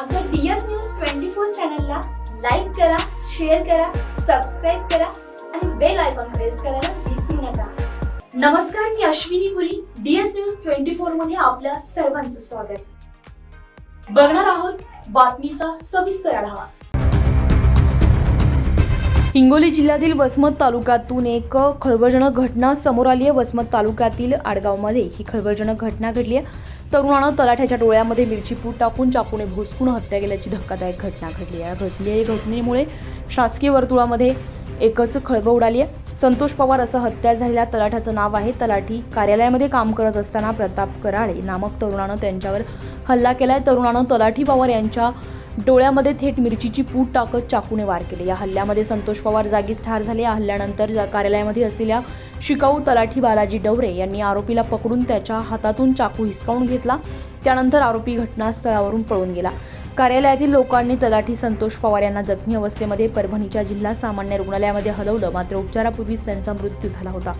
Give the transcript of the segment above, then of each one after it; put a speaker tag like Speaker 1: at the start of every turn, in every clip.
Speaker 1: आमच्या DS news twenty four चॅनलला like करा शेअर करा सबस्क्राईब करा आणि बेल आयकॉन प्रेस करायला विसरू नका. नमस्कार मी Ashwini Puri DS news twenty फोरमध्ये आपल्या सर्वांचं स्वागत. बघणार आहोत बातमीचा सविस्तर आढावा.
Speaker 2: हिंगोली जिल्ह्यातील वसमत तालुक्यातून एक खळबळजनक घटना समोर आली आहे. वसमत तालुक्यातील आडगावमध्ये ही खळबळजनक घटना घडली आहे. तरुणानं तलाठ्याच्या डोळ्यामध्ये मिरची पूट टाकून चाकूने भोसकून हत्या केल्याची धक्कादायक घटना घडली आहे. या घडली घटनेमुळे शासकीय वर्तुळामध्ये एकच खळबळ उडाली आहे. संतोष पवार असं हत्या झालेल्या तलाठ्याचं नाव आहे. तलाठी कार्यालयामध्ये काम करत असताना प्रताप कराळे नामक तरुणानं त्यांच्यावर हल्ला केलाय. तरुणानं तलाठी पवार यांच्या डोळ्यामध्ये थेट मिरचीची पूट टाकत चाकूने वार केले. या हल्ल्यामध्ये संतोष पवार जागीच ठार झाले. या हल्ल्यानंतर कार्यालयामध्ये असलेल्या शिकाऊ तलाठी बालाजी डवरे यांनी आरोपीला पकडून त्याच्या हातातून चाकू हिसकावून घेतला. त्यानंतर आरोपी घटनास्थळावरून पळून गेला. कार्यालयातील लोकांनी तलाठी संतोष पवार यांना जखमी अवस्थेमध्ये परभणीच्या जिल्हा सामान्य रुग्णालयामध्ये हलवलं. मात्र उपचारापूर्वीच त्यांचा मृत्यू झाला होता.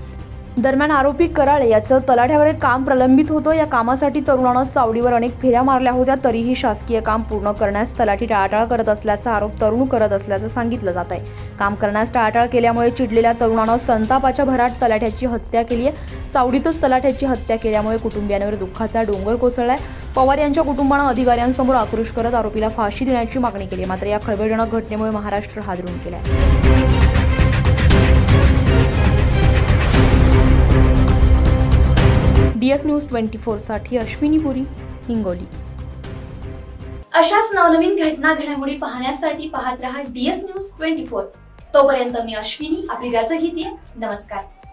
Speaker 2: दरम्यान आरोपी कराळे याचं तलाठ्याकडे काम प्रलंबित होतं. या कामासाठी तरुणानं चावडीवर अनेक फेऱ्या मारल्या होत्या. तरीही शासकीय काम पूर्ण करण्यास तलाठी टाळाटाळ करत असल्याचा आरोप तरुण करत असल्याचं सांगितलं जात आहे. काम करण्यास टाळाटाळ केल्यामुळे चिडलेल्या तरुणानं संतापाच्या भरात तलाठ्याची हत्या केली आहे. चावडीतच तलाठ्याची हत्या केल्यामुळे कुटुंबियांवर दुःखाचा डोंगर कोसळलाय. पवार यांच्या कुटुंबानं अधिकाऱ्यांसमोर आक्रोश करत आरोपीला फाशी देण्याची मागणी केली मात्र या खळबळजनक घटनेमुळे महाराष्ट्र हादरून गेलाय. डीएस न्यूज ट्वेंटी फोरसाठी अश्विनी पुरी हिंगोली.
Speaker 1: अशाच नवनवीन घटना घडामोडी पाहण्यासाठी पाहत रहा डीएस न्यूज ट्वेंटी फोर. तोपर्यंत मी अश्विनी आपली रजा घेते. नमस्कार.